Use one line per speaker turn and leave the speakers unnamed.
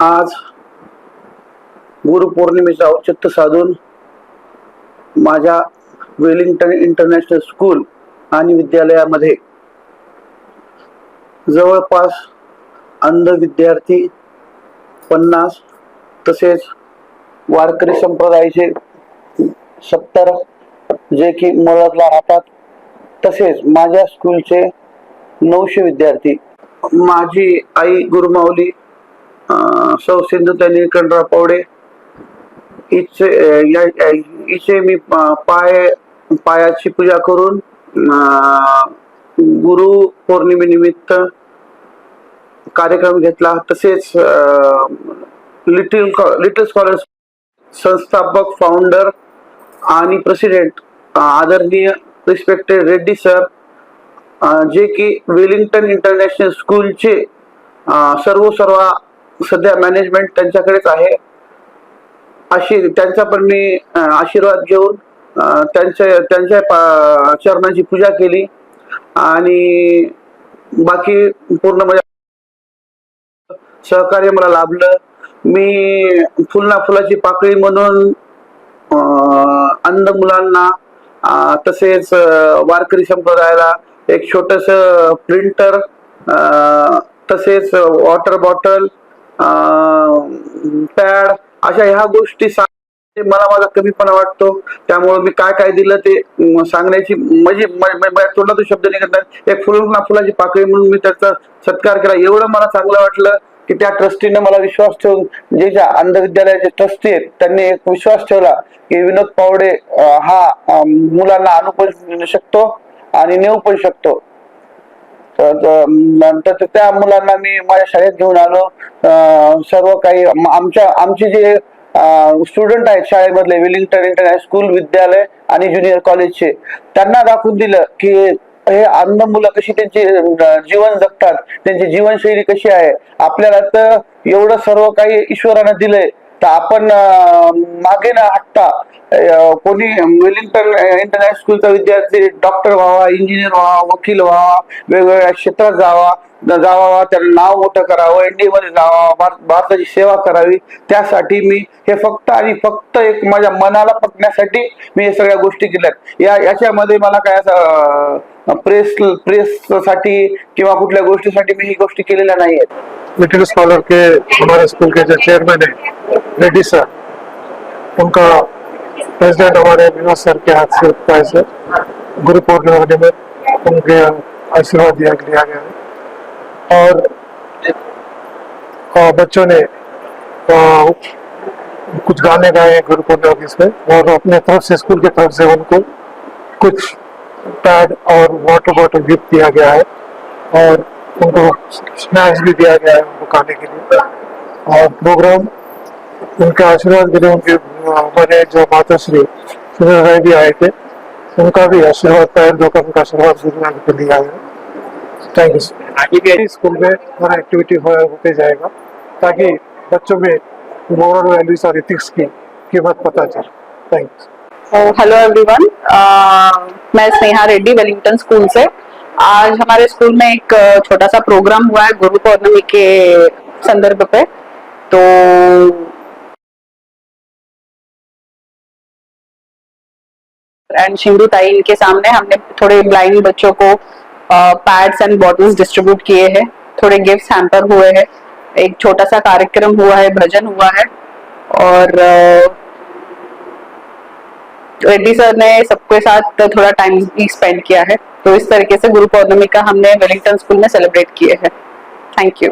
आज गुरुपौर्णिमेचं औचित्य साधून माझ्या वेलिंग्टन इंटरनॅशनल स्कूल आणि विद्यालयामध्ये जवळपास अंध विद्यार्थी पन्नास तसेच वारकरी संप्रदायाचे सत्तर जे की मळदला राहतात तसेच माझ्या स्कूलचे नऊशे विद्यार्थी. माझी आई गुरुमाऊली सौ सिंधुता निळकंठराव पावडे इचे या- मी पाय पायाची पूजा करून गुरु पौर्णिमेनिमित्त कार्यक्रम घेतला. तसेच लिटिल लिटिल स्कॉलर संस्थापक फाउंडर आणि प्रेसिडेंट आदरणीय रिस्पेक्टेड रेड्डी सर जे की वेलिंग्टन इंटरनॅशनल स्कूलचे सर्वसर्वा सर्व सर्व सध्या मॅनेजमेंट त्यांच्याकडेच आहे. अशी त्यांचा पण मी आशीर्वाद घेऊन त्यांच्या त्यांच्या पा- चरणाची पूजा केली. आणि बाकी पूर्ण म्हणजे सहकार्य मला लाभलं. मी फुलना फुलाची पाकळी म्हणून अंध मुलांना तसेच वारकरी संप्रदायाला एक छोटस प्रिंटर तसेच वॉटर बॉटल पॅड अशा ह्या गोष्टी सांग मला माझा कमीपणा वाटतो. त्यामुळे मी काय काय दिलं ते सांगण्याची म्हणजे म- तो तोंडातून शब्द निघत नाही. एक फुलना फुलाची पाकळी म्हणून मी त्याचा सत्कार केला. एवढं मला चांगलं वाटलं की त्या ट्रस्टीनं मला विश्वास ठेवून जे ज्या अंधविद्यालयाचे ट्रस्टी आहेत त्यांनी एक विश्वास ठेवला की विनोद पावडे हा मुलांना आणू पण शकतो आणि नेऊ पण शकतो. नंतर त्या मुलांना मी माझ्या शाळेत घेऊन आलो. सर्व काही आमच्या आमचे जे स्टुडंट आहेत शाळेमधले विलिंग्टन इंटरनॅशनल स्कूल विद्यालय आणि ज्युनियर कॉलेजचे त्यांना दाखवून दिलं की हे अन्न मुलं कशी त्यांचे जीवन जगतात त्यांची जीवनशैली कशी आहे. आपल्याला तर एवढं सर्व काही ईश्वरानं दिलंय. तर आपण मागे न हटता कोणी वेलिंग्टन इंटरनॅशनल स्कूलचा विद्यार्थी डॉक्टर व्हावा इंजिनियर व्हावा वकील व्हावा वेगवेगळ्या क्षेत्रात जावा जावा त्याला नाव मोठं करावं इंडिया मध्ये जावा भारताची सेवा करावी त्यासाठी मी हे फक्त आणि फक्त एक माझ्या मनाला पटण्यासाठी मी हे सगळ्या गोष्टी केल्यात. या याच्यामध्ये मला काय असं प्रेस प्रेस साठी किंवा कुठल्या गोष्टीसाठी मी ही गोष्टी केलेल्या नाही आहेत
स्कॉलर के हमारे स्कूल के जो चेयरमैन है रेड्डी सर। उनका प्रेसिडेंट हमारे विनोद सर के हाथ से होता है सर। गुरु पूर्णिमा में उनके आशीर्वाद दिया लिया गया है। और और बच्चों ने अ, कुछ गाने गाए हैं गुरु पूर्णिमा के इसमें और अपने तरफ़ से स्कूल की तरफ़ से उनको कुछ पैड और वाटर बॉटल गिफ्ट दिया गया है और उनको स्नैक्स भी दिया गया है उनको खाने के लिए। और प्रोग्राम उनके आशीर्वाद के लिए उनके हमारे जो माता श्री सुनील राय भी आए थे उनका भी आशीर्वाद पैर धोकर उनका आशीर्वाद गुरु को लिया है। थैंक यू आगे भी स्कूल में हमारा एक्टिविटी होते जाएगा ताकि बच्चों में मोरल वैल्यूज़ और इथिक्स की कीमत पता चले। थैंक यू
हेलो एवरीवन मैं स्नेहा रेड्डी वेलिंगटन स्कूल से। आज हमारे स्कूल में एक छोटा सा प्रोग्राम हुआ है गुरु पौर्णमी के संदर्भ पे। तो एंड शिंदू ताई इनके सामने हमने थोड़े ब्लाइंड बच्चों को पैड्स एंड बॉटल्स डिस्ट्रीब्यूट किए हैं। थोड़े गिफ्ट हैम्पर हुए हैं। एक छोटा सा कार्यक्रम हुआ है, भजन हुआ है। और रेड्डी सर ने सबके साथ थोड़ा टाइम भी स्पेंड किया है। तो इस तरीके से गुरु पौर्णमी का हमने वेलिंगटन स्कूल में सेलिब्रेट किए हैं। Thank you